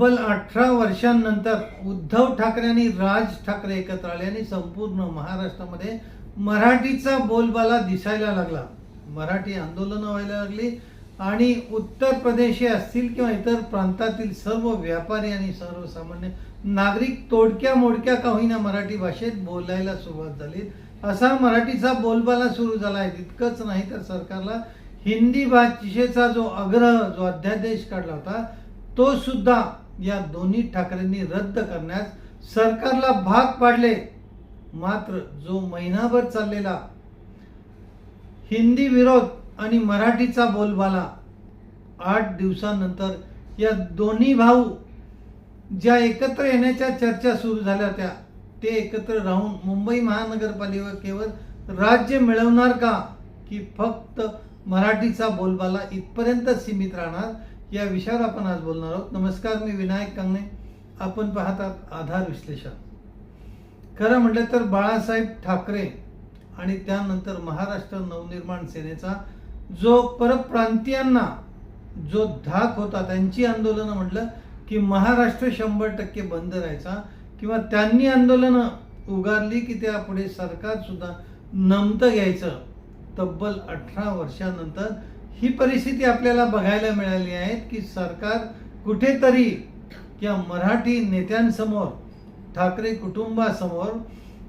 तब्बल अठरा वर्षांनंतर उद्धव ठाकरे आणि राज ठाकरे एकत्र आले आणि संपूर्ण महाराष्ट्रामध्ये मराठीचा बोलबाला दिसायला लागला. मराठी आंदोलनं व्हायला लागली आणि उत्तर प्रदेश हे असतील किंवा इतर प्रांतातील सर्व व्यापारी आणि सर्वसामान्य नागरिक तोडक्या मोडक्या का होईना मराठी भाषेत बोलायला सुरुवात झाली. असा मराठीचा बोलबाला सुरू झाला. आहे तितकंच नाही तर सरकारला हिंदी भाषेचा जो आग्रह जो अध्यादेश काढला होता तो सुद्धा या दोन्ही ठाकरेंनी रद्द करण्यास सरकारला भाग पाडले. मात्र जो महिनाभर चाललेला हिंदी विरोध आणि मराठीचा बोलबाला आठ दिवसानंतर या दोन्ही भाऊ ज्या एकत्र येण्याच्या चर्चा सुरू झाल्या होत्या ते एकत्र राहून मुंबई महानगरपालिकेवर राज्य मिळवणार का? की फक्त मराठीचा बोलबाला इथपर्यंत सीमित राहणार? या विषयावर आपण आज बोलणार आहोत. नमस्कार मी विनायक कांगणे. आपण पाहतात आधार विश्लेषण. खरं म्हटलं तर बाळासाहेब ठाकरे आणि त्यानंतर महाराष्ट्र नवनिर्माण सेनेचा जो परप्रांतीयांना जो धाक होता त्यांची आंदोलनं म्हटलं की महाराष्ट्र शंभर टक्के बंद राहायचा किंवा त्यांनी आंदोलनं उगारली की त्या पुढे सरकार सुद्धा नमतं घ्यायचं. तब्बल अठरा वर्षानंतर ही परिस्थिती आपल्याला बघायला मिळाली आहे की सरकार कुठेतरी या मराठी नेत्यांसमोर ठाकरे कुटुंबासमोर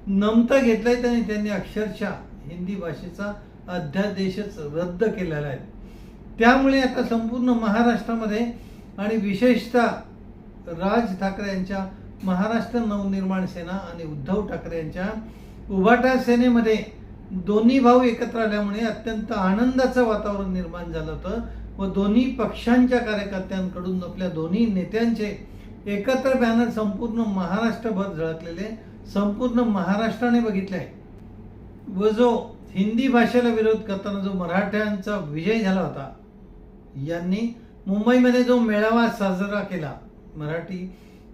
नमतं घेतलंय आणि त्यांनी अक्षरशः हिंदी भाषेचा अध्यादेशच रद्द केलेला आहे. त्यामुळे आता संपूर्ण महाराष्ट्रामध्ये आणि विशेषतः राज ठाकरे यांच्या महाराष्ट्र नवनिर्माण सेना आणि उद्धव ठाकरे यांच्या उभाटा सेनेमध्ये दोन्ही भाऊ एकत्र आल्यामुळे अत्यंत आनंदाचं वातावरण निर्माण झालं होतं व दोन्ही पक्षांच्या कार्यकर्त्यांकडून आपल्या दोन्ही नेत्यांचे एकत्र बॅनर संपूर्ण महाराष्ट्रभर झळकलेले संपूर्ण महाराष्ट्राने बघितले आहे. व जो हिंदी भाषेला विरोध करताना जो मराठ्यांचा विजय झाला होता यांनी मुंबईमध्ये जो मेळावा साजरा केला मराठी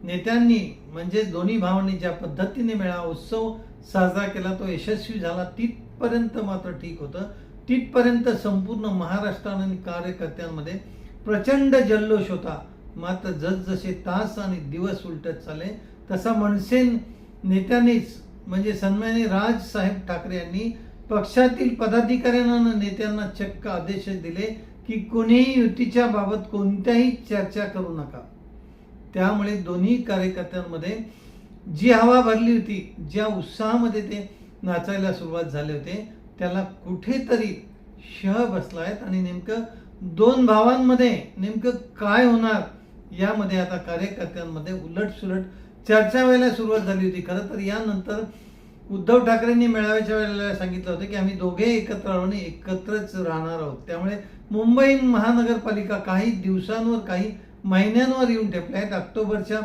नेत्यांनी म्हणजे दोन्ही भावांनी ज्या पद्धतीने मेळावा उत्सव साजरा केला तो यशस्वी झाला ती तिथपर्यंत मात्र ठीक होतं. तिथपर्यंत संपूर्ण महाराष्ट्र आणि कार्यकर्त्यांमध्ये प्रचंड जल्लोष होता. मात्र जसजसे तास आणि दिवस उलटत चालले तसा मनसे नेत्यांनीच म्हणजे सन्मानी राज साहेब ठाकरे यांनी पक्षातील पदाधिकाऱ्यांना आणि नेत्यांना चक्क आदेश दिले की कोणीही युतीच्या बाबत कोणत्याही चर्चा करू नका. त्यामुळे दोन्ही कार्यकर्त्यांमध्ये जी हवा भरली होती ज्या उत्साहामध्ये ते नाचायला सुरुवात झाले होते. त्याला कुठेतरी शह बसला आहेत आणि नेमकं दोन भावांमध्ये नेमकं काय होणार यामध्ये आता कार्यकर्त्यांमध्ये उलटसुलट चर्चा व्हायला सुरुवात झाली होती. खरं तर यानंतर उद्धव ठाकरेंनी मेळाव्याच्या वेळेला सांगितलं होतं की आम्ही दोघे एकत्र आणि एकत्रच राहणार आहोत. त्यामुळे मुंबई महानगरपालिका काही दिवसांवर काही महिन्यांवर येऊन ठेपल्या आहेत. ऑक्टोबरच्या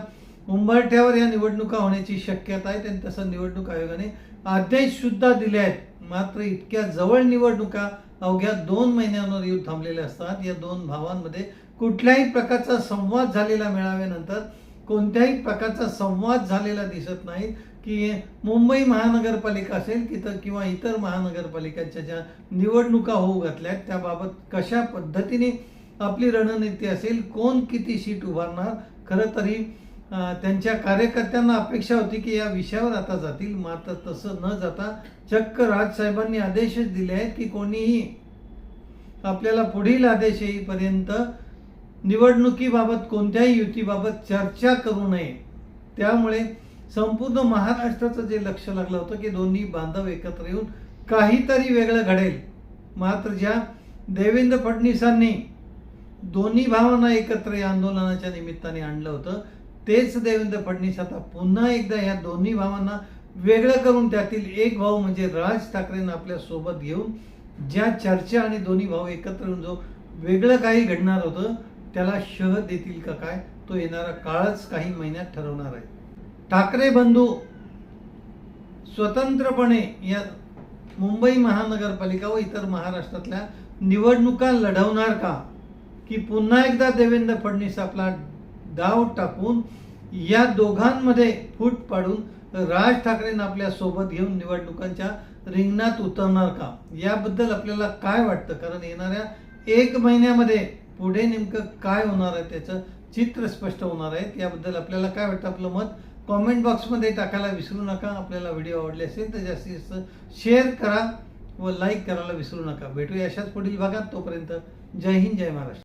उंबरठ्यावर या निवडणुका होण्याची शक्यता आहे. आणि तसं निवडणूक आयोगाने आदेश सुद्धा दिले आहेत. मात्र इतक्या जवळ निवडणुका अवघ्या दोन महिन्यांवर येऊन थांबलेल्या असतात. या दोन भावांमध्ये कुठल्याही प्रकारचा संवाद झालेला मिळाव्यानंतर कोणत्याही प्रकारचा संवाद झालेला दिसत नाही की मुंबई महानगरपालिका असेल की तर किंवा इतर महानगरपालिकांच्या ज्या निवडणुका होऊ घातल्या त्याबाबत कशा पद्धतीने आपली रणनीती असेल कोण किती सीट उभारणार खरं तरी त्यांच्या कार्यकर्त्यांना अपेक्षा होती की या विषयावर आता जातील. मात्र तसं न जाता चक्क राजसाहेबांनी आदेशच दिले आहेत की कोणीही आपल्याला पुढील आदेश येईपर्यंत निवडणुकीबाबत कोणत्याही युतीबाबत चर्चा करू नये. त्यामुळे संपूर्ण महाराष्ट्राचं जे लक्ष लागलं होतं की दोन्ही बांधव एकत्र येऊन काहीतरी वेगळं घडेल. मात्र ज्या देवेंद्र फडणवीसांनी दोन्ही भावांना एकत्र या आंदोलनाच्या निमित्ताने आणलं होतं तेच देवेंद्र फडणवीस आता पुन्हा एकदा या दोन्ही भावांना वेगळं करून त्यातील एक भाऊ म्हणजे राज ठाकरेंना आपल्यासोबत घेऊन ज्या चर्चा आणि दोन्ही भाऊ एकत्र येऊन जो वेगळं काही घडणार होतं त्याला शह देतील का काय तो येणारा काळच काही महिन्यात ठरवणार आहे. ठाकरे बंधू स्वतंत्रपणे या मुंबई महानगरपालिका व इतर महाराष्ट्रातल्या निवडणुका लढवणार का? की पुन्हा एकदा देवेंद्र फडणवीस आपला डाव टाकून या दोघांमध्ये फूट पाडून राज ठाकरेंना आपल्यासोबत घेऊन निवडणुकांच्या रिंगणात उतरणार का? याबद्दल आपल्याला काय वाटतं? कारण येणाऱ्या एक महिन्यामध्ये पुढे नेमकं काय होणार आहे त्याचं चित्र स्पष्ट होणार आहे. याबद्दल आपल्याला काय वाटतं? आपलं मत कॉमेंट बॉक्समध्ये टाकायला विसरू नका. आपल्याला व्हिडिओ आवडले असेल तर जास्तीत जास्त शेअर करा व लाईक करायला विसरू नका. भेटूया अशाच पुढील भागात. तोपर्यंत जय हिंद जय महाराष्ट्र.